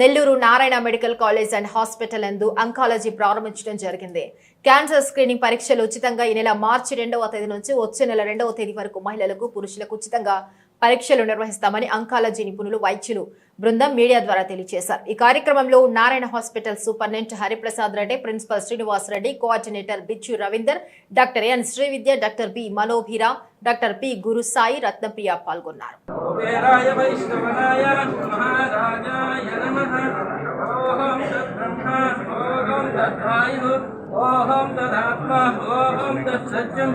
Nellore Narayana medical college and hospital ఎందు oncology ప్రారంభించడం జరిగింది. క్యాన్సర్ స్క్రీనింగ్ పరీక్షలు ఉచితంగా ఈ నెల మార్చి రెండవ తేదీ నుంచి వచ్చే నెల రెండవ తేదీ వరకు మహిళలకు పురుషులకు ఉచితంగా పరీక్షలు నిర్వహిస్తామని అంకాలజీ నిపుణులు వైద్యులు బృందం మీడియా ద్వారా తెలియజేశారు. ఈ కార్యక్రమంలో Narayana hospital superintendent Hariprasad Reddy principal Srinivas Reddy coordinator Bichu Ravinder doctor N Srividya doctor B Manobhira doctor P Gurusai Ratnapriya పాల్గొన్నారు. कुबेराय वैष्णवनाय महाराजाय नमः ॐ तद्ब्रह्मा ॐ तद्वायुः ॐ तदात्मा तत्सत्यम्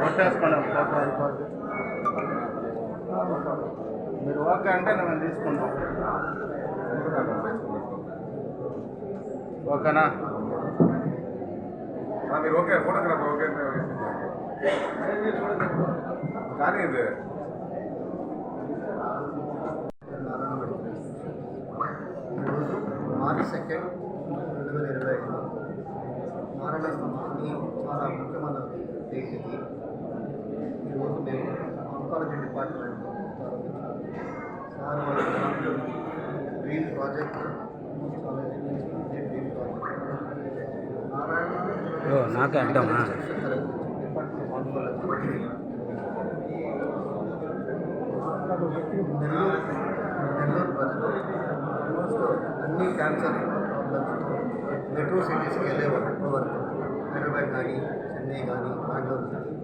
కొట్టేసుకోండి ఫోటో రికార్డు మీరు ఓకే అంటే నేను తీసుకుంటాం ఓకేనా ఆ, మీరు ఓకే ఫోటోగ్రాఫర్ ఓకే ఓకే. కానీ ఇది మార్చ్ సెకండ్ రెండు వేల ఇరవై ఐదు. నారాయణ స్వామి చాలా ముఖ్యమైన డేట్ ఇది. ఈరోజు మేము oncology department sir dream project dream project. Narayana నాకే ఆంకాలజీ నెల్లూరు నెల్లూరు ప్రజలు ఆల్మోస్ట్ అన్ని క్యాన్సర్ ప్రాబ్లమ్స్తో మెట్రో సిటీస్కి వెళ్ళేవారు ఇప్పుడు వరకు హైదరాబాద్ కానీ చెన్నై కానీ బెంగళూరు కానీ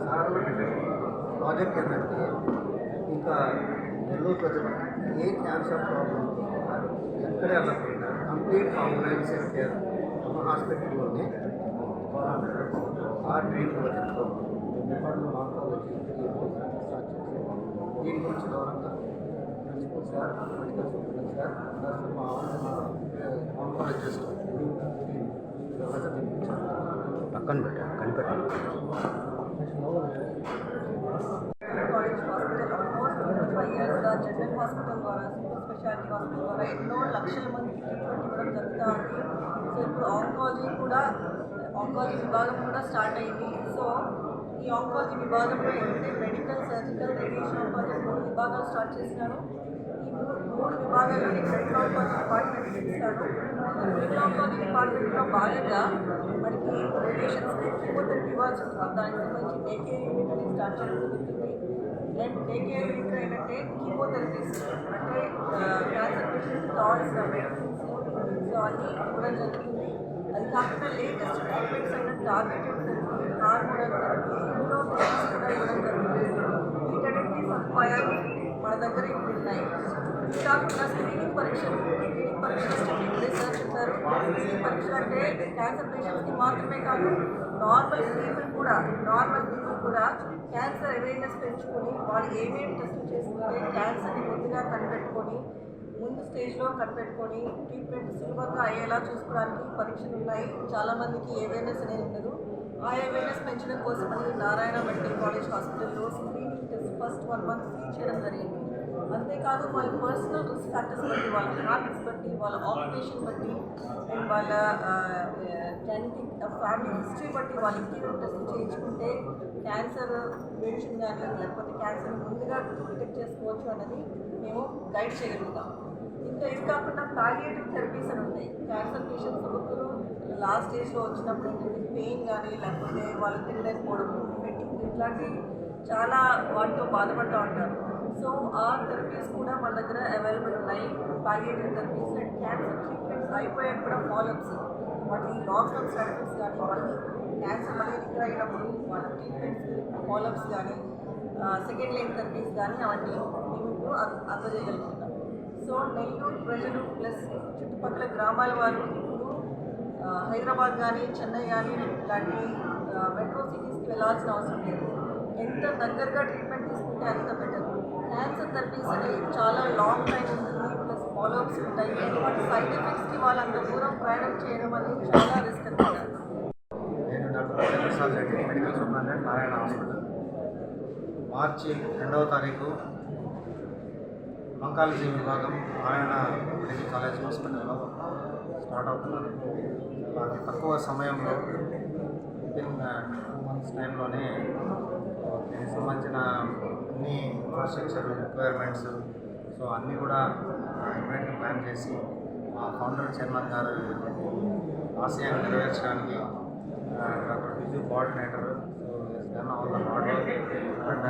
సార్ ప్రాజెక్ట్ ఏంటంటే ఇంకా నెల్లూరు ప్రజలు ఏ క్యాన్సర్ ప్రాబ్లం ఎక్కడే వెళ్ళకుండా కంప్లీట్ కాంప్రహెన్సివ్ కేర్ మన హాస్పిటల్లోనే ఆ డ్రీమ్ ప్రాజెక్ట్లో డిపార్ట్మెంట్ ఆంకాలజీ స్టార్ట్ చేశారు దీని గురించి గౌరవంగా principal sir medical superintendent sir nurse మా ఆంకాలజిస్ట్ పక్కన పెట్ట కనిపెట్టాలి కాలేజ్ హాస్పిటల్ ఆల్మోస్ట్ ఫైవ్ ఇయర్స్గా జనరల్ హాస్పిటల్ ద్వారా సూపర్ స్పెషాలిటీ హాస్పిటల్ ద్వారా ఎన్నో లక్షల మందికి ట్రీట్మెంట్ ఇవ్వడం జరుగుతూ ఉంది సో ఇప్పుడు ఆంకాలజీ కూడా ఆంకాలజీ విభాగం కూడా స్టార్ట్ అయింది. సో ఈ ఆంకాలజీ విభాగంలో ఏంటంటే మెడికల్ సర్జికల్ రేడియేషన్ ఆంకాలజీ మూడు విభాగాలు స్టార్ట్ చేసినారు ఈ మూడు మూడు విభాగాల్లో మెడికల్ ఆంకాలజీ డిపార్ట్మెంట్ ఇస్తాడు మెడికల్ ఆంకాలజీ డిపార్ట్మెంట్లో భాగంగా మనకి రేడియేషన్స్ కీమోథెరపీ ఇవ్వాల్సి ఉంటుంది దానికి సంబంధించి డేకే యూనిట్ అనేది స్టార్ట్ చేయడం జరుగుతుంది. అండ్ డేకే యూనిట్ ఏంటంటే కీమోథెరపీస్ అంటే క్యాన్సర్ పేషెంట్స్ కావాల్సిన మెడిసిన్స్ సో అన్నీ ఇవ్వడం జరుగుతుంది. అది కాకుండా లేటెస్ట్ ట్రీట్మెంట్స్ అయిన టార్గెటెడ్ హార్మోనల్ థెరపీ ఇమ్యూనోథెరపీస్ కూడా ఇవ్వడం జరుగుతుంది. వీటన్నింటి సదుపాయాలు మన దగ్గర ఇప్పుడు ఉన్నాయి. ఇది కాకుండా స్క్రీనింగ్ పరీక్షలు స్క్రీనింగ్ పరీక్షలు ఇప్పుడే సార్ చెప్పారు. స్క్రీనింగ్ పరీక్షలు అంటే క్యాన్సర్ పేషెంట్స్కి మాత్రమే కాదు నార్మల్ పీపుల్ కూడా నార్మల్ పీపుల్ కూడా క్యాన్సర్ అవేర్నెస్ పెంచుకొని వాళ్ళు ఏమేమి టెస్టులు చేసుకుంటే క్యాన్సర్ని ముందు స్టేజ్లో కనిపెట్టుకొని ట్రీట్మెంట్ సులభంగా అయ్యేలా చూసుకోవడానికి పరీక్షలు ఉన్నాయి. చాలామందికి అవేర్నెస్ అనేది ఉండదు. ఆ అవేర్నెస్ పెంచడం కోసమని నారాయణ మెడికల్ కాలేజ్ హాస్పిటల్లో screening test first one month free చేయడం జరిగింది. అంతేకాదు వాళ్ళ పర్సనల్ రిస్క్ ఫ్యాక్టర్స్ బట్టి వాళ్ళ హ్యాబిట్స్ బట్టి వాళ్ళ ఆక్యుపేషన్ బట్టి అండ్ వాళ్ళ జెనెటిక్ ఫ్యామిలీ హిస్టరీ బట్టి వాళ్ళ ఇంటీరియర్ టెస్ట్ చేయించుకుంటే క్యాన్సర్ ప్రివెన్షన్ కానీ లేకపోతే క్యాన్సర్ ముందుగా డిటెక్ట్ చేసుకోవచ్చు అనేది మేము గైడ్ చేయగలుగుతాం. ఇంకా ఇది కాకుండా పాలియేటివ్ థెరపీస్ అని ఉంటాయి క్యాన్సర్ పేషెంట్స్ ఒకరు లాస్ట్ స్టేజ్లో వచ్చినప్పుడు ఏంటంటే పెయిన్ కానీ లేకపోతే వాళ్ళు తినలేకపోవడం ఫెట్టింగ్ ఇట్లాంటి చాలా వాటితో బాధపడుతూ ఉంటారు. సో ఆ థెరపీస్ కూడా మన దగ్గర అవైలబుల్ ఉన్నాయి. Palliative therapies and cancer treatments అయిపోయాక కూడా ఫాలోఅప్స్ వాటి లాంగ్ టర్మ్ సైడ్ ఎఫెక్ట్స్ కానీ మళ్ళీ క్యాన్సర్ మళ్ళీ రికవర్ అయినప్పుడు వాళ్ళ ట్రీట్మెంట్స్ ఫాలోఅప్స్ కానీ సెకండ్ లైన్ థెరపీస్ కానీ అవన్నీ మేము ఇప్పుడు అందజేయగలుగుతున్నాం. సో నెల్లూరు ప్రజలు ప్లస్ చుట్టుపక్కల గ్రామాల వారు ఇప్పుడు హైదరాబాద్ కానీ చెన్నై కానీ ఇలాంటి మెట్రో సిటీస్కి వెళ్ళాల్సిన అవసరం లేదు. ఎంత దగ్గరగా ట్రీట్మెంట్ తీసుకుంటే అంత బెటర్ క్యాన్సర్ థెరపీస్ అనేవి చాలా లాంగ్ టైం ఉంటుంది ప్లస్ ఫాలోఅప్స్ ఉంటాయి. ఎటువంటి సైడ్ ఎఫెక్ట్స్కి వాళ్ళు అంత దూరం ప్రయాణం చేయడం అనేది చాలా రిస్క్ అనమాట నేను doctor Reddy medical superintendent Narayana hospital. March రెండవ తారీఖు ఆంకాలజీ విభాగం నారాయణ మెడికల్ కాలేజ్ హాస్పిటల్లో స్టార్ట్ అవుతున్నారు. అతి తక్కువ సమయంలో వితిన్ టూ మంత్స్ టైంలోనే దీనికి సంబంధించిన అన్ని ఇన్ఫ్రాస్ట్రక్చర్ రిక్వైర్మెంట్స్ సో అన్నీ కూడా ఇమీడియట్గా ప్లాన్ చేసి మా ఫౌండర్ చైర్మన్ గారు ఆశయాన్ని నెరవేర్చడానికి doctor Biju coordinator so all the hard work and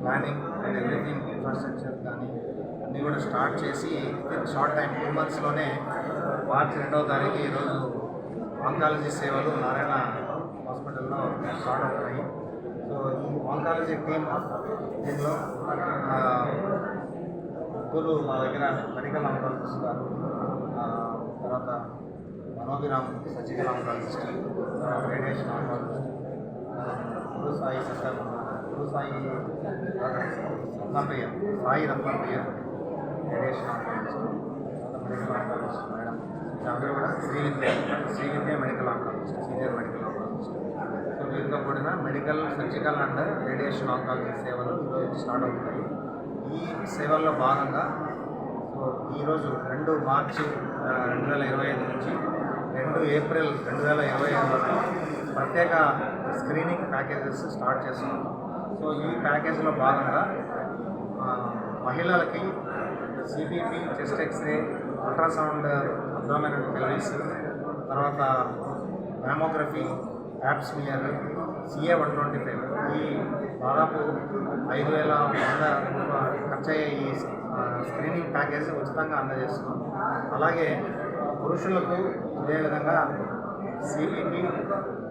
planning and everything infrastructure కూడా స్టార్ట్ చేసి షార్ట్ టైం టూ మంత్స్లోనే మార్చి రెండవ తారీఖు ఈరోజు ఆంకాలజీ సేవలు నారాయణ హాస్పిటల్లో స్టార్ట్ అవుతాయి సో ఆంకాలజీ టీమ్ దీనిలో ముగ్గురు మా దగ్గర మెడికల్ ఆంకాలజిస్ట్ గారు తర్వాత Manobhiram surgical oncologist radiation oncologist Guru Sai Satyam Guru Sai Ratnapriya Sai Ratnapriya radiation oncologist medical oncologist madam కూడా Sri Vidya Sri Vidya medical oncologist senior medical oncologist so వీరితో కూడిన medical surgical and radiation oncology సేవలు ఈరోజు start అవుతాయి ఈ సేవల్లో భాగంగా so ఈరోజు రెండు మార్చి రెండు వేల ఇరవై ఐదు నుంచి రెండు ఏప్రిల్ రెండు వేల ఇరవై ఐదు వరకు ప్రత్యేక స్క్రీనింగ్ ప్యాకేజెస్ స్టార్ట్ చేస్తున్నాం. సో ఈ ప్యాకేజీలో భాగంగా మహిళలకి CBP chest X ray ultrasound abdominal pelvis తర్వాత mammography pap smear CA one twenty five ఈ దాదాపు ఐదు వేల వంద ఖర్చు అయ్యే ఈ స్క్రీనింగ్ ప్యాకేజ్ ఉచితంగా అందజేస్తున్నాం. అలాగే పురుషులకు ఇదే విధంగా సిబిపి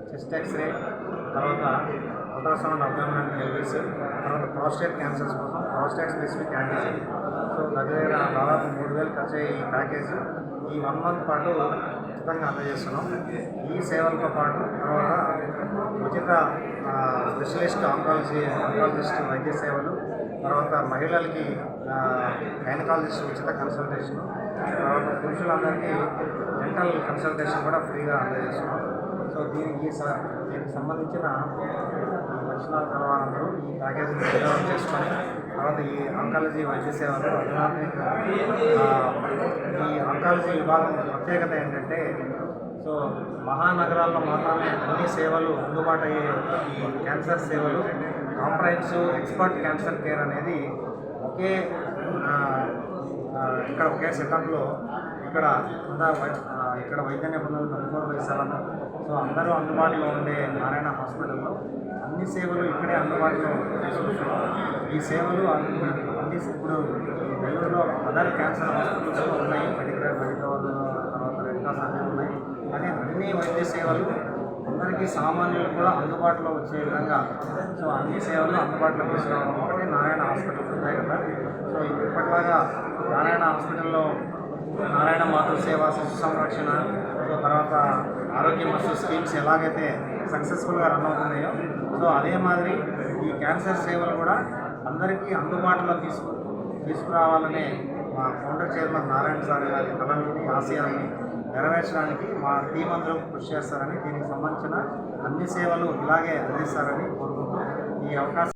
చెస్ట్ ఎక్స్రే తర్వాత అల్ట్రాసౌండ్ అబ్డామినల్ పెల్విస్ తర్వాత ప్రాస్టేట్ క్యాన్సర్స్ కోసం ప్రాస్టేట్ స్పెసిఫిక్ యాంటీజెన్ సో దగ్గర దాదాపు మూడు వేలు ఖర్చు అయ్యే ఈ ప్యాకేజ్. ఈ వన్ మంత్ పాటు ఉచితంగా అందజేస్తున్నాం. ఈ సేవలతో పాటు తర్వాత ఉచిత స్పెషలిస్ట్ ఆంకాలజీ ఆంకాలజిస్ట్ వైద్య సేవలు తర్వాత మహిళలకి గైనకాలజిస్ట్ ఉచిత కన్సల్టేషన్ తర్వాత పురుషులందరికీ డెంటల్ కన్సల్టేషన్ కూడా ఫ్రీగా అందజేస్తున్నాం. సో దీనికి ఈ స- దీనికి సంబంధించిన లక్షణాలు కలవాలందరూ ఈ ప్యాకేజీని చేసుకొని తర్వాత ఈ ఆంకాలజీ వైద్య సేవలు ఈ ఆంకాలజీ విభాగం ప్రత్యేకత ఏంటంటే సో మహానగరాల్లో మాత్రమే అన్ని సేవలు అందుబాటు అయ్యే ఈ క్యాన్సర్ సేవలు కాంప్రహెన్సివ్ ఎక్స్పర్ట్ క్యాన్సర్ కేర్ అనేది ఒకే ఇక్కడ ఒకే సెటప్లో ఇక్కడ ఇక్కడ వైద్య నిపుణులు twenty four by seven so అందరూ అందుబాటులో ఉండే నారాయణ హాస్పిటల్లో అన్ని సేవలు ఇక్కడే అందుబాటులో ఈ సేవలు అన్ని ఇప్పుడు బెంగళూరులో నెల్లూరులో అదర్ క్యాన్సర్ హాస్పిటల్స్ ఉన్నాయి. మెడికల్ మెడికల్ తర్వాత రెడ్ క్రాస్ అన్నీ ఉన్నాయి. కానీ అన్ని వైద్య సేవలు అందరికీ సామాన్యులు కూడా అందుబాటులో వచ్చే విధంగా సో అన్ని సేవలు అందుబాటులో తీసుకురావడం ఒకటి నారాయణ హాస్పిటల్ ఉంటాయి కదా సో ఇప్పటిలాగా నారాయణ హాస్పిటల్లో నారాయణ మాతృ సేవ శిశు సంరక్షణ సో తర్వాత ఆరోగ్య మస్తు స్కీమ్స్ ఎలాగైతే సక్సెస్ఫుల్గా రన్ అవుతున్నాయో సో అదే మాదిరి ఈ క్యాన్సర్ సేవలు కూడా అందరికీ అందుబాటులో తీసుకు తీసుకురావాలనే మా ఫౌండర్ చైర్మన్ నారాయణ సార్ గారి కళలని ఆశయాన్ని నెరవేర్చడానికి మా టీం అందరూ కృషి చేస్తారని దీనికి సంబంధించిన అన్ని సేవలు ఇలాగే అందిస్తారని కోరుకుంటూ ఈ అవకాశం